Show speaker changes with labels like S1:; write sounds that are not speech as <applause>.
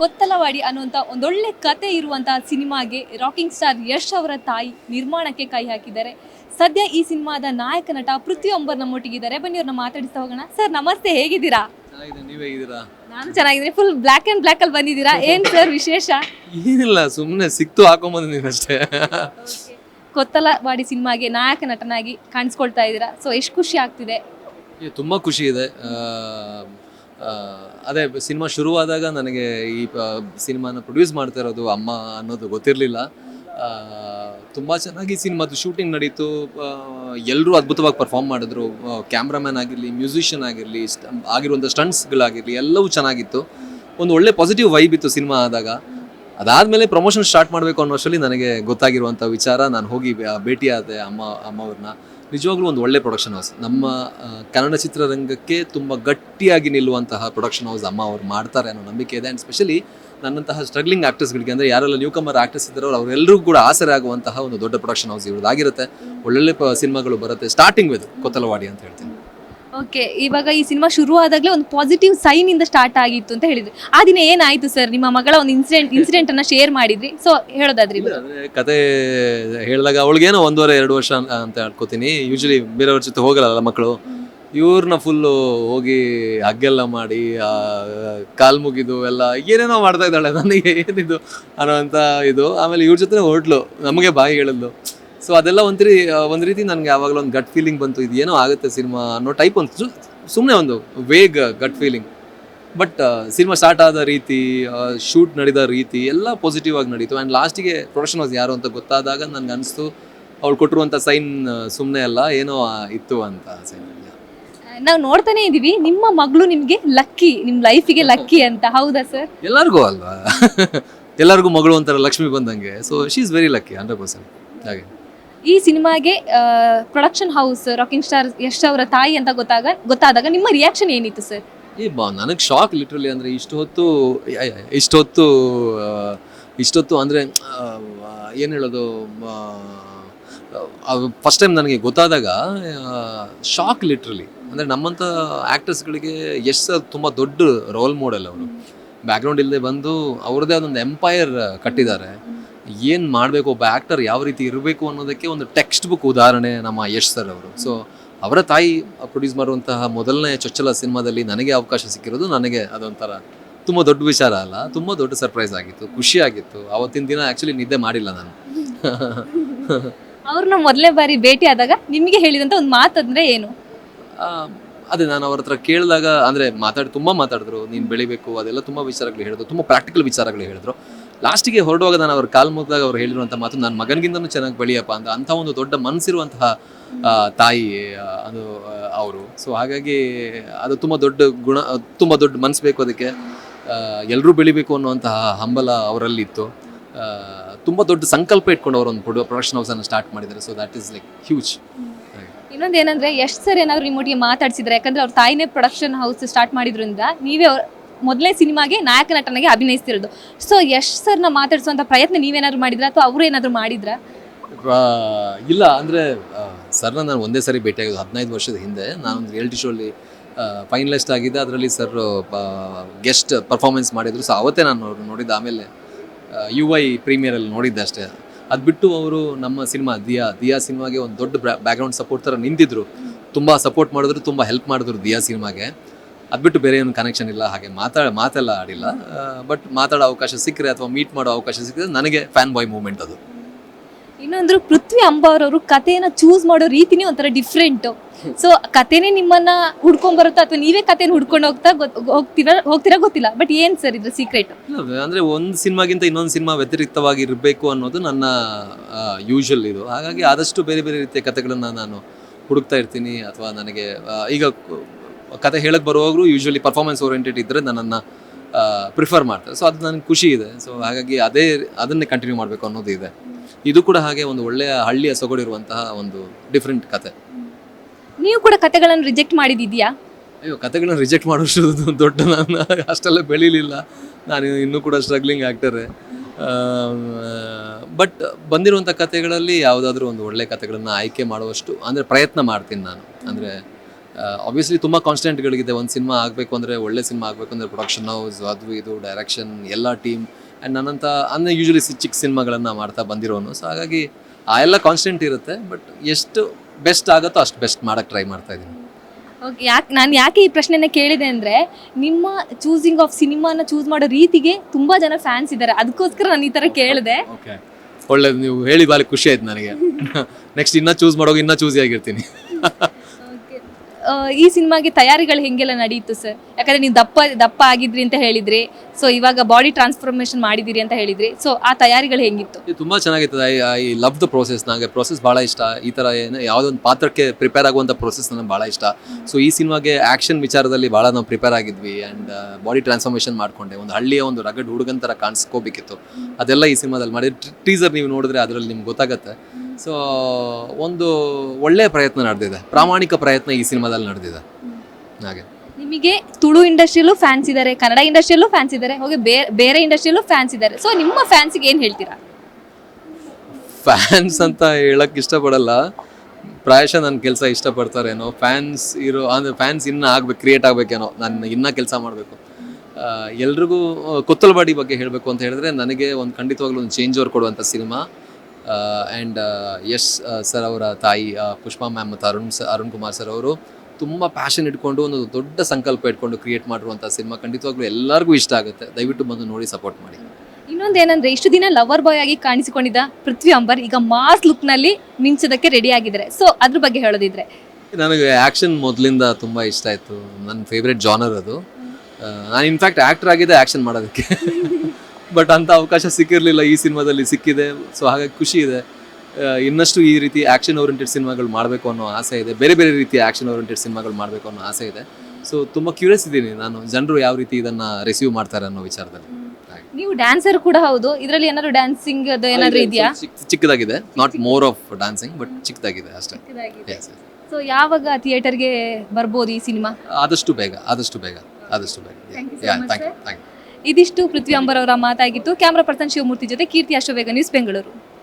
S1: ಕೊತ್ತಲವಾಡಿ ಅನ್ನುವಂಥ ಒಂದೊಳ್ಳೆ ಕತೆ ಇರುವಂತಹ ಸಿನಿಮಾಗೆ ರಾಕಿಂಗ್ ಸ್ಟಾರ್ ಯಶ್ ಅವರ ತಾಯಿ ನಿರ್ಮಾಣಕ್ಕೆ ಕೈ ಹಾಕಿದ್ದಾರೆ. ಸದ್ಯ ಈ ಸಿನಿಮಾದ ನಾಯಕ ನಟ ಪೃಥ್ವಿ ಅಂಬರ್ ನಮ್ಮೊಟ್ಟಿಗಿದ್ದಾರೆ ಬನ್ನಿ ಅವ್ರನ್ನ ಮಾತಾಡಿಸ್ತಾ ಹೋಗೋಣ. ಸರ್ ನಮಸ್ತೆ ಹೇಗಿದ್ದೀರಾ? ನಾನು ಚೆನ್ನಾಗಿದ್ದೀನಿ. ಫುಲ್ ಬ್ಲ್ಯಾಕ್ ಅಂಡ್ ಬ್ಲ್ಯಾಕ್ ಅಲ್ಲಿ ಬಂದಿದ್ದೀರಾ? ಏನ್ <laughs> ಸರ್ ವಿಶೇಷ?
S2: ಏನಿಲ್ಲ ಸುಮ್ಮನೆ ಸಿಕ್ತು ಹಾಕೊಂಬಂದಿದ್ದೀನಿ ಅಷ್ಟೇ.
S1: ಕೊತ್ತಲವಾಡಿ ಸಿನಿಮಾಗೆ ನಾಯಕ ನಟನಾಗಿ ಕಾಣಿಸ್ಕೊಳ್ತಾ ಇದ್ದೀರಾ? ಸೊ ಎಷ್ಟು ಖುಷಿ ಆಗ್ತಿದೆ?
S2: ತುಂಬಾ ಖುಷಿ ಇದೆ. ಅದೇ, ಸಿನಿಮಾ ಶುರುವಾದಾಗ ನನಗೆ ಈ ಸಿನಿಮಾನ ಪ್ರೊಡ್ಯೂಸ್ ಮಾಡ್ತಾ ಇರೋದು ಅಮ್ಮ ಅನ್ನೋದು ಗೊತ್ತಿರಲಿಲ್ಲ. ತುಂಬ ಚೆನ್ನಾಗಿ ಸಿನಿಮಾದು ಶೂಟಿಂಗ್ ನಡೀತು. ಎಲ್ಲರೂ ಅದ್ಭುತವಾಗಿ ಪರ್ಫಾರ್ಮ್ ಮಾಡಿದ್ರು. ಕ್ಯಾಮ್ರಾಮ್ಯಾನ್ ಆಗಿರಲಿ ಮ್ಯೂಸಿಷಿಯನ್ ಆಗಿರಲಿ ಆಗಿರುವಂಥ ಸ್ಟಂಟ್ಸ್ಗಳಾಗಿರಲಿ ಎಲ್ಲವೂ ಚೆನ್ನಾಗಿತ್ತು. ಒಂದು ಒಳ್ಳೆ ಪಾಸಿಟಿವ್ ವೈಬ್ ಇತ್ತು ಸಿನಿಮಾ ಆದಾಗ. ಅದಾದಮೇಲೆ ಪ್ರಮೋಷನ್ ಸ್ಟಾರ್ಟ್ ಮಾಡಬೇಕು ಅನ್ನೋ ಅಷ್ಟರಲ್ಲಿ ನನಗೆ ಗೊತ್ತಾಗಿರುವಂಥ ವಿಚಾರ. ನಾನು ಹೋಗಿ ಭೇಟಿಯಾದೆ ಅಮ್ಮ, ಅಮ್ಮವ್ರನ್ನ. ನಿಜವಾಗ್ಲೂ ಒಂದು ಒಳ್ಳೆ ಪ್ರೊಡಕ್ಷನ್ ಹೌಸ್ ನಮ್ಮ ಕನ್ನಡ ಚಿತ್ರರಂಗಕ್ಕೆ ತುಂಬ ಗಟ್ಟಿಯಾಗಿ ನಿಲ್ಲುವಂತಹ ಪ್ರೊಡಕ್ಷನ್ ಹೌಸ್ ಅಮ್ಮ ಅವ್ರು ಮಾಡ್ತಾರೆ ಅನ್ನೋ ನಂಬಿಕೆ ಇದೆ. ಆ್ಯಂಡ್ ಸ್ಪೆಷಲಿ ನನ್ನಂತಹ ಸ್ಟ್ರಗ್ಲಿಂಗ್ ಆ್ಯಕ್ಟರ್ಸ್ಗಳಿಗೆ ಅಂದರೆ ಯಾರೆಲ್ಲ ನ್ಯೂ ಕಮರ್ ಆ್ಯಕ್ಟರ್ಸ್ ಇದ್ದಾರೋ ಅವರೆಲ್ಲರಿಗೂ ಕೂಡ ಆಸರೆ ಆಗುವಂತಹ ಒಂದು ದೊಡ್ಡ ಪ್ರೊಡಕ್ಷನ್ ಹೌಸ್ ಇರೋದಾಗಿರುತ್ತೆ ಒಳ್ಳೊಳ್ಳೆ ಸಿನಿಮಾಗಳು ಬರುತ್ತೆ. ಸ್ಟಾರ್ಟಿಂಗ್ ವಿತ್ ಕೊತ್ತಲವಾಡಿ ಅಂತ ಹೇಳ್ತೀನಿ.
S1: ಓಕೆ ಇವಾಗ ಈ ಸಿನಿಮಾ ಶುರು ಆದಾಗಲೇ ಒಂದು ಪಾಸಿಟಿವ್ ಸೈನ್ ಇಂದ ಸ್ಟಾರ್ಟ್ ಆಗಿತ್ತು ಅಂತ ಹೇಳಿದ್ರು. ಆ ದಿನ ಏನಾಯ್ತು ಸರ್ ನಿಮ್ಮ ಮಗಳ ಒಂದು ಇನ್ಸಿಡೆಂಟ್ ಇನ್ಸಿಡೆಂಟ್ ಅನ್ನ ಶೇರ್ ಮಾಡಿದ್ರಿ. ಸೊ ಹೇಳೋದಾದ್ರಿ
S2: ಕತೆ ಹೇಳಿದಾಗ ಅವಳಿಗೇನೋ ಒಂದೂವರೆ, ಎರಡು ವರ್ಷ ಅಂತ ಅನ್ಕೋತೀನಿ ಯೂಶಲಿ ಬೇರೆಯವ್ರ ಜೊತೆ ಹೋಗಲ್ಲ ಮಕ್ಕಳು? ಇವ್ರನ್ನ ಫುಲ್ಲು ಹೋಗಿ ಹಗ್ಗೆಲ್ಲ ಮಾಡಿ ಕಾಲ್ ಮುಗಿದು ಎಲ್ಲ ಏನೇನೋ ಮಾಡ್ತಾ ಇದ್ದಾಳೆ. ನನಗೆ ಏನಿದು ಅನ್ನೋಂಥ ಇದು. ಆಮೇಲೆ ಇವ್ರ ಜೊತೆ ಹೋಟ್ಲು ನಮಗೆ ಬಾಯಿ ಹೇಳಿದ್ಲು. ಸೊ ಅದೆಲ್ಲ ಒಂದ್ರಿ ಒಂದು ರೀತಿ ನನಗೆ ಯಾವಾಗಲೂ ಒಂದು ಗಟ್ ಫೀಲಿಂಗ್ ಬಂತು. ಇದು ಏನೋ ಆಗುತ್ತೆ ಸಿನಿಮಾ ಅನ್ನೋ ಟೈಪ್ ಒಂದು ಸುಮ್ಮನೆ ಒಂದು vague gut feeling but cinema start ಆದ ರೀತಿ ಶೂಟ್ ನಡೆದ ರೀತಿ ಎಲ್ಲ ಪಾಸಿಟಿವ್ ಆಗಿ ನಡೀತು. ಆ್ಯಂಡ್ ಲಾಸ್ಟಿಗೆ ಪ್ರೊಡಕ್ಷನ್ ವಾಸ್ ಯಾರು ಅಂತ ಗೊತ್ತಾದಾಗ ನನಗೆ ಅನಿಸ್ತು ಅವಳು ಕೊಟ್ಟಿರುವಂಥ ಸೈನ್ ಸುಮ್ಮನೆ ಅಲ್ಲ ಏನೋ ಇತ್ತು ಅಂತ ಸೈನ್
S1: ನಾವು ನೋಡ್ತಾನೆ ಇದೀವಿ. ನಿಮ್ಮ ಮಗಳು ನಿಮಗೆ ಲಕ್ಕಿ ನಿಮ್ಮ ಲೈಫಿಗೆ ಲಕ್ಕಿ ಅಂತ. ಹೌದಾ ಸರ್
S2: ಎಲ್ಲರಿಗೂ ಅಲ್ವಾ? <laughs> ಎಲ್ಲರಿಗೂ ಮಗಳು ಒಂಥರ ಲಕ್ಷ್ಮಿ ಬಂದಂಗೆ. So she is very lucky hundred percent ಹಾಗೆ.
S1: ಈ ಸಿನಿಮಾಗೆ production house rocking star Yash ಅವರ ತಾಯಿ ಅಂತ ಗೊತ್ತಾಗ ಗೊತ್ತಾದಾಗ ನಿಮ್ಮ ರಿಯಾಕ್ಷನ್ ಏನಿತ್ತು ಸರ್
S2: ಈ ಬಾ ನನಗೆ ಶಾಕ್ ಲಿಟ್ರಲಿ ಅಂದರೆ ಇಷ್ಟು ಹೊತ್ತು ಇಷ್ಟೊತ್ತು ಇಷ್ಟೊತ್ತು ಅಂದರೆ ಏನು ಹೇಳೋದು ಫಸ್ಟ್ ಟೈಮ್ ನನಗೆ ಗೊತ್ತಾದಾಗ ಶಾಕ್ ಲಿಟ್ರಲಿ ಅಂದರೆ ನಮ್ಮಂಥ ಆ್ಯಕ್ಟರ್ಸ್ಗಳಿಗೆ ಎಷ್ಟು ಸರ್ ತುಂಬ ದೊಡ್ಡ ರೋಲ್ ಮಾಡೆಲ್ ಅವರು. ಬ್ಯಾಕ್ಗ್ರೌಂಡ್ ಇಲ್ಲದೆ ಬಂದು ಅವ್ರದ್ದೇ ಅದೊಂದು ಎಂಪೈರ್ ಕಟ್ಟಿದ್ದಾರೆ. ಏನು ಮಾಡಬೇಕು ಒಬ್ಬ ಆ್ಯಕ್ಟರ್ ಯಾವ ರೀತಿ ಇರಬೇಕು ಅನ್ನೋದಕ್ಕೆ ಒಂದು ಟೆಕ್ಸ್ಟ್ ಬುಕ್ ಉದಾಹರಣೆ ನಮ್ಮ ಯಶ್ ಸರ್ ಅವರು. ಸೊ ಅವರ ತಾಯಿ ಪ್ರೊಡ್ಯೂಸ್ ಮಾಡುವಂತಹ ಮೊದಲನೇ ಚೊಚ್ಚಲ ಸಿನಿಮಾದಲ್ಲಿ ನನಗೆ ಅವಕಾಶ ಸಿಕ್ಕಿರೋದು ನನಗೆ ಅದೊಂಥರ ತುಂಬ ದೊಡ್ಡ ವಿಚಾರ ಅಲ್ಲ ತುಂಬ ದೊಡ್ಡ ಸರ್ಪ್ರೈಸ್ ಆಗಿತ್ತು ಖುಷಿ ಆಗಿತ್ತು. ಅವತ್ತಿನ ದಿನ ಆ್ಯಕ್ಚುಲಿ ನಿದ್ದೆ ಮಾಡಿಲ್ಲ ನಾನು.
S1: ಅವ್ರನ್ನ ಮೊದಲನೇ ಬಾರಿ ಭೇಟಿ ಆದಾಗ ನಿಮಗೆ ಹೇಳಿದಂತ ಒಂದು ಮಾತಂದ್ರೆ ಏನು?
S2: ಅದೇ ನಾನು ಅವ್ರ ಹತ್ರ ಕೇಳಿದಾಗ ಅಂದರೆ ಮಾತಾಡಿ ತುಂಬ ಮಾತಾಡಿದ್ರು ನೀನು ಬೆಳಿಬೇಕು ಅದೆಲ್ಲ ತುಂಬ ವಿಚಾರಗಳು ಹೇಳಿದ್ರು ತುಂಬ ಪ್ರಾಕ್ಟಿಕಲ್ ವಿಚಾರಗಳು ಹೇಳಿದ್ರು. ಲಾಸ್ಟಿಗೆ ಹೊರಡುವಾಗ ನಾನು ಅವ್ರ ಕಾಲ್ ಮುಗಿದಾಗ ಅವ್ರು ಹೇಳಿರುವಂಥ ಮಾತು ನನ್ನ ಮಗನಿಗಿಂತನೂ ಚೆನ್ನಾಗಿ ಬೆಳೆಯಪ್ಪ ಅಂತ ಅಂಥ ಒಂದು ದೊಡ್ಡ ಮನಸ್ಸಿರುವಂತಹ ತಾಯಿ ಅದು ಅವರು. ಸೊ ಹಾಗಾಗಿ ಅದು ತುಂಬ ದೊಡ್ಡ ಗುಣ ತುಂಬ ದೊಡ್ಡ ಮನಸ್ಸು ಬೇಕು ಅದಕ್ಕೆ. ಎಲ್ಲರೂ ಬೆಳಿಬೇಕು ಅನ್ನುವಂತಹ ಹಂಬಲ ಅವರಲ್ಲಿ ಇತ್ತು ಆ, ತುಂಬ ದೊಡ್ಡ ಸಂಕಲ್ಪ ಇಟ್ಕೊಂಡು ಅವರು ಒಂದು ಪ್ರೊಡಕ್ಷನ್ ಹೌಸನ್ನು ಸ್ಟಾರ್ಟ್ ಮಾಡಿದ್ದಾರೆ. So that is like huge
S1: ಇನ್ನೊಂದು ಏನಂದ್ರೆ ಎಷ್ಟು ಸರ್ ಏನಾದ್ರು ನಿಮ್ಮೊಟ್ಟಿಗೆ ಮಾತಾಡ್ಸಿದ್ರೆ ಯಾಕಂದ್ರೆ ಅವ್ರ ತಾಯಿನೇ ಪ್ರೊಡಕ್ಷನ್ ಹೌಸ್ ಸ್ಟಾರ್ಟ್ ಮಾಡಿದ್ರಿಂದ ನೀವೇ ಮೊದಲನೇ ಸಿನಿಮಾಗೆ ನಾಯಕ ನಟನಾಗಿ ಅಭಿನಯಿಸ್ತಿರೋದು. ಸೊ ಯಶ್ ಸರ್ನ ಮಾತಾಡಿಸುವಂಥ ಪ್ರಯತ್ನ ನೀವೇನಾದ್ರು ಮಾಡಿದ್ರ? ಅಥವಾ ಅವರು ಏನಾದ್ರು ಮಾಡಿದ್ರ?
S2: ಇಲ್ಲ, ಅಂದರೆ ಸರ್ನ ನಾನು ಒಂದೇ ಸರಿ ಭೇಟಿಯಾಗಿದ್ದು ಹದಿನೈದು ವರ್ಷದ ಹಿಂದೆ ನಾನು ರಿಯಾಲಿಟಿ ಶೋಲ್ಲಿ ಫೈನಲಿಸ್ಟ್ ಆಗಿದ್ದೆ. ಅದರಲ್ಲಿ ಸರ್ ಗೆಸ್ಟ್ ಪರ್ಫಾರ್ಮೆನ್ಸ್ ಮಾಡಿದ್ರು. ಸೊ ಅವತ್ತೇ ನಾನು ನೋಡಿದ್ದೆ. ಆಮೇಲೆ ಯು ಐ ಪ್ರೀಮಿಯರಲ್ಲಿ ನೋಡಿದ್ದೆ ಅಷ್ಟೇ. ಅದು ಬಿಟ್ಟು ಅವರು ನಮ್ಮ ಸಿನಿಮಾ, ದಿಯಾ ದಿಯಾ ಸಿನಿಮಾಗೆ ಒಂದು ದೊಡ್ಡ ಬ್ಯಾಕ್ಗ್ರೌಂಡ್ ಸಪೋರ್ಟ್ ಥರ ನಿಂತಿದ್ರು. ತುಂಬ ಸಪೋರ್ಟ್ ಮಾಡಿದ್ರು, ತುಂಬ ಹೆಲ್ಪ್ ಮಾಡಿದ್ರು ದಿಯಾ ಸಿನಿಮಾಗೆ. ಅದು ಬಿಟ್ಟು ಬೇರೆ ಏನು ಕನೆಕ್ಷನ್ ಇಲ್ಲ ಹಾಗೆ ಮಾತಾಡ ಮಾತೆಲ್ಲ ಆಡಿಲ್ಲ. ಬಟ್ ಮಾತಾಡೋ ಅವಕಾಶ ಸಿಕ್ಕರೆ ಅಥವಾ ಮೀಟ್ ಮಾಡೋ ಅವಕಾಶ ಸಿಕ್ಕಿದ್ರೆ ನನಗೆ ಫ್ಯಾನ್ ಬಾಯ್ ಮೂಮೆಂಟ್ ಅದು.
S1: ಇನ್ನೊಂದು ಪೃಥ್ವಿ ಅಂಬಾರ್ ಅವರು ಕಥೆಯನ್ನ ಚೂಸ್ ಮಾಡೋ ರೀತಿನೇ ಒಂಥರ ಡಿಫ್ರೆಂಟ್ ಸೊ ಕಥೆನೇ ನಿಮ್ಮನ್ನ ಹುಡ್ಕೊಂಡ್ ಬರುತ್ತಾ ಅಥವಾ ನೀವೇ ಕಥೆನ ಹುಡ್ಕೊಂಡು ಹೋಗ್ತಾ ಗೊತ್- ಹೋಗ್ತೀರಾ ಹೋಗ್ತೀರಾ ಗೊತ್ತಿಲ್ಲ. ಬಟ್ ಏನ್ ಸರ್ ಇದ್ರ ಸೀಕ್ರೆಟ್
S2: ಅಂದ್ರೆ ಒಂದ್ ಸಿನಿಮಾಗಿಂತ ಇನ್ನೊಂದು ಸಿನಿಮಾ ವ್ಯತಿರಿಕ್ತವಾಗಿ ಇರಬೇಕು ಅನ್ನೋದು ನನ್ನ ಯೂಶಲ್ ಇದು. ಹಾಗಾಗಿ ಆದಷ್ಟು ಬೇರೆ ಬೇರೆ ರೀತಿಯ ಕಥೆಗಳನ್ನ ನಾನು ಹುಡುಕ್ತಾ ಇರ್ತೀನಿ. ಅಥವಾ ನನಗೆ ಈಗ ಕತೆ ಹೇಳಕ್ಕೆ ಬರುವವರು ಯೂಶ್ವಲಿ ಪರ್ಫಾರ್ಮೆನ್ಸ್ ಓರಿಯೆಂಟೆಡ್ ಇದ್ದರೆ ನನ್ನನ್ನು ಪ್ರಿಫರ್ ಮಾಡ್ತಾರೆ. ಸೊ ಅದು ನನಗೆ ಖುಷಿ ಇದೆ. ಸೊ ಹಾಗಾಗಿ ಅದೇ ಅದನ್ನೇ ಕಂಟಿನ್ಯೂ ಮಾಡಬೇಕು ಅನ್ನೋದು ಇದೆ. ಇದು ಕೂಡ ಹಾಗೆ ಒಂದು ಒಳ್ಳೆಯ ಹಳ್ಳಿಯ ಸೊಗಡಿರುವಂತಹ ಒಂದು ಡಿಫ್ರೆಂಟ್ ಕತೆ.
S1: ನೀವು ಕೂಡ ಕತೆಗಳನ್ನು ರಿಜೆಕ್ಟ್ ಮಾಡಿದ್ದೀಯಾ
S2: ಅಯ್ಯೋ ಕತೆಗಳನ್ನ ರಿಜೆಕ್ಟ್ ಮಾಡೋಷ್ಟು <laughs> ದೊಡ್ಡ ನಾನು ಅಷ್ಟೆಲ್ಲ ಬೆಳೀಲಿಲ್ಲ. ನಾನು ಇನ್ನೂ ಕೂಡ ಸ್ಟ್ರಗ್ಲಿಂಗ್ ಆಗ್ತಾರೆ. ಬಟ್ ಬಂದಿರುವಂಥ ಕತೆಗಳಲ್ಲಿ ಯಾವುದಾದ್ರೂ ಒಂದು ಒಳ್ಳೆಯ ಕತೆಗಳನ್ನು ಆಯ್ಕೆ ಮಾಡುವಷ್ಟು ಅಂದರೆ ಪ್ರಯತ್ನ ಮಾಡ್ತೀನಿ ನಾನು. ಅಂದರೆ ಆಬ್ವಿಯಸ್ಲಿ ತುಂಬ ಕಾನ್ಸ್ಟೆಂಟ್ಗಳಿದೆ ಒಂದು ಸಿನಿಮಾ ಆಗಬೇಕು ಅಂದರೆ ಒಳ್ಳೆ ಸಿನಿಮಾ ಆಗಬೇಕು ಅಂದರೆ ಪ್ರೊಡಕ್ಷನ್ ಹೌಸ್ ಅದು ಇದು ಡೈರೆಕ್ಷನ್ ಎಲ್ಲ ಟೀಮ್ ಆ್ಯಂಡ್ ನನ್ನಂಥ ಅಂದರೆ ಯೂಶ್ವಲಿ ಚಿಕ್ಕ ಸಿನಿಮಾಗಳನ್ನು ಮಾಡ್ತಾ ಬಂದಿರೋನು. ಸೊ ಹಾಗಾಗಿ ಆ ಎಲ್ಲ ಕಾನ್ಸ್ಟೆಂಟ್ ಇರುತ್ತೆ. ಬಟ್ ಎಷ್ಟು ಬೆಸ್ಟ್ ಆಗುತ್ತೋ ಅಷ್ಟು ಬೆಸ್ಟ್ ಮಾಡೋಕ್ಕೆ ಟ್ರೈ ಮಾಡ್ತಾ ಇದ್ದೀನಿ.
S1: ಓಕೆ ಯಾಕೆ ನಾನು ಯಾಕೆ ಈ ಪ್ರಶ್ನೆನ ಕೇಳಿದೆ ಅಂದರೆ ನಿಮ್ಮ ಚೂಸಿಂಗ್ ಆಫ್ ಸಿನಿಮಾನ ಚೂಸ್ ಮಾಡೋ ರೀತಿಗೆ ತುಂಬ ಜನ ಫ್ಯಾನ್ಸ್ ಇದ್ದಾರೆ. ಅದಕ್ಕೋಸ್ಕರ ನಾನು ಈ ಥರ ಕೇಳಿದೆ.
S2: ಓಕೆ ಒಳ್ಳೇದು ನೀವು ಹೇಳಿ ಭಾರಿ ಖುಷಿ ಆಯ್ತು ನನಗೆ. ನೆಕ್ಸ್ಟ್ ಇನ್ನೂ ಚೂಸ್ ಮಾಡೋಕೆ ಇನ್ನೂ ಚೂಸಿ ಆಗಿರ್ತೀನಿ. <laughs>
S1: ಈ ಸಿನಿಮಾಗೆ ತಯಾರಿಗಳು ಹೆಂಗೆಲ್ಲ ನಡೆಯಿತು ಸರ್? ಯಾಕಂದ್ರೆ ನೀವು ದಪ್ಪ ದಪ್ಪ ಆಗಿದ್ರಿ ಅಂತ ಹೇಳಿದ್ರಿ ಸೊ ಇವಾಗ ಬಾಡಿ ಟ್ರಾನ್ಸ್ಫಾರ್ಮೇಶನ್ ಮಾಡಿದಿರಿ ಅಂತ ಹೇಳಿದ್ರಿ ಸೊ ಆ ತಯಾರಿಗಳು ಹೆಂಗಿತ್ತು?
S2: ಇದು ತುಂಬ ಚೆನ್ನಾಗಿತ್ತು ಐ ಲವ್ ದ ಪ್ರೋಸೆಸ್ ನನಗೆ ಪ್ರೋಸೆಸ್ ಭಾಳ ಇಷ್ಟ. ಈ ಥರ ಏನು ಯಾವುದೊಂದು ಪಾತ್ರಕ್ಕೆ ಪ್ರಿಪೇರ್ ಆಗುವಂಥ ಪ್ರೋಸೆಸ್ ನನಗೆ ಭಾಳ ಇಷ್ಟ. ಸೊ ಈ ಸಿನಿಮಾಗೆ ಆ್ಯಕ್ಷನ್ ವಿಚಾರದಲ್ಲಿ ಭಾಳ ನಾವು ಪ್ರಿಪೇರ್ ಆಗಿದ್ವಿ ಆ್ಯಂಡ್ ಬಾಡಿ ಟ್ರಾನ್ಸ್ಫಾರ್ಮೇಷನ್ ಮಾಡಿಕೊಂಡೆ. ಒಂದು ಹಳ್ಳಿಯ ಒಂದು ರಗಡ್ ಹುಡುಗನ ಥರ ಕಾಣಿಸ್ಕೋಬೇಕಿತ್ತು. ಅದೆಲ್ಲ ಈ ಸಿನಿಮಾದಲ್ಲಿ ಮಾಡಿ ಟೀಸರ್ ನೀವು ನೋಡಿದ್ರೆ ಅದರಲ್ಲಿ ನಿಮ್ಗೆ ಗೊತ್ತಾಗತ್ತೆ. ಸೊ ಒಂದು ಒಳ್ಳೆಯ ಪ್ರಯತ್ನ ನಡೆದಿದೆ. ಪ್ರಾಮಾಣಿಕ ಪ್ರಯತ್ನ ಈ ಸಿನಿಮಾದಲ್ಲಿ ನಡೆದಿದೆ. ಹಾಗೆ.
S1: ನಿಮಗೆ ತುಳು ಇಂಡಸ್ಟ್ರಿಯಲ್ಲೂ ಫ್ಯಾನ್ಸ್ ಇದ್ದಾರೆ ಕನ್ನಡ ಇಂಡಸ್ಟ್ರಿಯಲ್ಲೂ ಫ್ಯಾನ್ಸ್ ಇದ್ದಾರೆ ಹೋಗಿ ಬೇರೆ ಬೇರೆ ಇಂಡಸ್ಟ್ರಿಯಲ್ಲೂ ಫ್ಯಾನ್ಸ್ ಇದ್ದಾರೆ. ಸೊ ನಿಮ್ಮ ಫ್ಯಾನ್ಸಿಗೆ ಏನು ಹೇಳ್ತೀರಾ?
S2: ಫ್ಯಾನ್ಸ್ ಅಂತ ಹೇಳಕ್ ಇಷ್ಟಪಡಲ್ಲ. ಪ್ರಾಯಶಃ ನನ್ನ ಕೆಲಸ ಇಷ್ಟಪಡ್ತಾರೇನೋ ಫ್ಯಾನ್ಸ್ ಇರೋ ಅಂದರೆ ಫ್ಯಾನ್ಸ್ ಇನ್ನೂ ಆಗ್ಬೇಕು ಕ್ರಿಯೇಟ್ ಆಗಬೇಕೇನೋ ನಾನು ಇನ್ನೂ ಕೆಲಸ ಮಾಡಬೇಕು. ಎಲ್ರಿಗೂ ಕೊತ್ತಲವಾಡಿ ಬಗ್ಗೆ ಹೇಳಬೇಕು ಅಂತ ಹೇಳಿದ್ರೆ ನನಗೆ ಒಂದು ಖಂಡಿತವಾಗ್ಲೂ ಒಂದು ಚೇಂಜ್ ಓವರ್ ಕೊಡುವಂಥ ಸಿನಿಮಾ. ಆ್ಯಂಡ್ ಯಶ್ ಸರ್ ಅವರ ತಾಯಿ ಆ, ಪುಷ್ಪಾ ಮ್ಯಾಮ್ ಮತ್ತು ಅರುಣ್ ಸರ್ ಅರುಣ್ ಕುಮಾರ್ ಸರ್ ಅವರು ತುಂಬ ಪ್ಯಾಷನ್ ಇಟ್ಕೊಂಡು ಒಂದು ದೊಡ್ಡ ಸಂಕಲ್ಪ ಇಟ್ಕೊಂಡು ಕ್ರಿಯೇಟ್ ಮಾಡಿರುವಂಥ ಸಿನಿಮಾ ಖಂಡಿತವಾಗ್ಲೂ ಎಲ್ಲರಿಗೂ ಇಷ್ಟ ಆಗುತ್ತೆ. ದಯವಿಟ್ಟು ಬಂದು ನೋಡಿ ಸಪೋರ್ಟ್ ಮಾಡಿ.
S1: ಇನ್ನೊಂದು ಏನಂದ್ರೆ ಇಷ್ಟು ದಿನ ಲವರ್ ಬಾಯ್ ಆಗಿ ಕಾಣಿಸಿಕೊಂಡಿದ್ದ ಪೃಥ್ವಿ ಅಂಬರ್ ಈಗ ಮಾಸ್ ಲುಕ್ನಲ್ಲಿ ಮಿಂಚೋದಕ್ಕೆ ರೆಡಿ ಆಗಿದ್ದಾರೆ. ಸೊ ಅದ್ರ ಬಗ್ಗೆ ಹೇಳೋದಿದ್ರೆ.
S2: ನನಗೆ ಆ್ಯಕ್ಷನ್ ಮೊದಲಿಂದ ತುಂಬ ಇಷ್ಟ ಆಯಿತು. ನನ್ನ ಫೇವ್ರೆಟ್ ಜಾನರ್ ಅದು. ನಾನು ಇನ್ಫ್ಯಾಕ್ಟ್ ಆ್ಯಕ್ಟರ್ ಆಗಿದೆ ಆ್ಯಕ್ಷನ್ ಮಾಡೋದಕ್ಕೆ. <laughs> ಬಟ್ ಅಂಥ ಅವಕಾಶ ಸಿಕ್ಕಿರಲಿಲ್ಲ ಈ ಸಿನಿಮಾದಲ್ಲಿ ಸಿಕ್ಕಿದೆ. ಸೊ ಹಾಗಾಗಿ ಖುಷಿ ಇದೆ. ಇನ್ನಷ್ಟು ಈ ರೀತಿ ಆ್ಯಕ್ಷನ್ ಓರಿಯೆಂಟೆಡ್ ಸಿನಿಮಾಗಳು ಮಾಡಬೇಕು ಅನ್ನೋ ಆಸೆ ಇದೆ. ಬೇರೆ ಬೇರೆ ರೀತಿಯ ಆ್ಯಕ್ಷನ್ ಓರಿಯೆಂಟೆಡ್ ಸಿನಿಮಾಗಳು ಮಾಡಬೇಕು ಅನ್ನೋ ಆಸೆ ಇದೆ. ಸೊ ತುಂಬ ಕ್ಯೂರಿಯಸ್ ಇದ್ದೀನಿ ನಾನು ಜನರು ಯಾವ ರೀತಿ ಇದನ್ನು ರಿಸೀವ್ ಮಾಡ್ತಾರೆ ಅನ್ನೋ ವಿಚಾರದಲ್ಲಿ.
S1: ನೀವು ಡ್ಯಾನ್ಸರ್ ಕೂಡ ಹೌದು. ಇದರಲ್ಲಿ ಏನಾದ್ರು ಡ್ಯಾನ್ಸಿಂಗ್ ಏನಾದರೂ ಇದೆಯಾ?
S2: ಚಿಕ್ಕ- ಚಿಕ್ಕದಾಗಿದೆ. Not more of dancing but ಚಿಕ್ಕದಾಗಿದೆ ಅಷ್ಟೇ.
S1: ಸೊ ಯಾವಾಗ ಥಿಯೇಟರ್ಗೆ ಬರ್ಬೋದು ಈ ಸಿನಿಮಾ?
S2: ಆದಷ್ಟು ಬೇಗ ಆದಷ್ಟು ಬೇಗ ಆದಷ್ಟು ಬೇಗ. Yeah thank you. Thank you
S1: ಇದಿಷ್ಟು ಪೃಥ್ವಿ ಅಂಬರವರ ಮಾತಾಗಿತ್ತು. ಕ್ಯಾಮ್ರಾ ಪರ್ಸನ್ ಶಿವಮೂರ್ತಿ ಜೊತೆ ಕೀರ್ತಿ ಅಶ್ವವೇಗ ನ್ಯೂಸ್ ಬೆಂಗಳೂರು.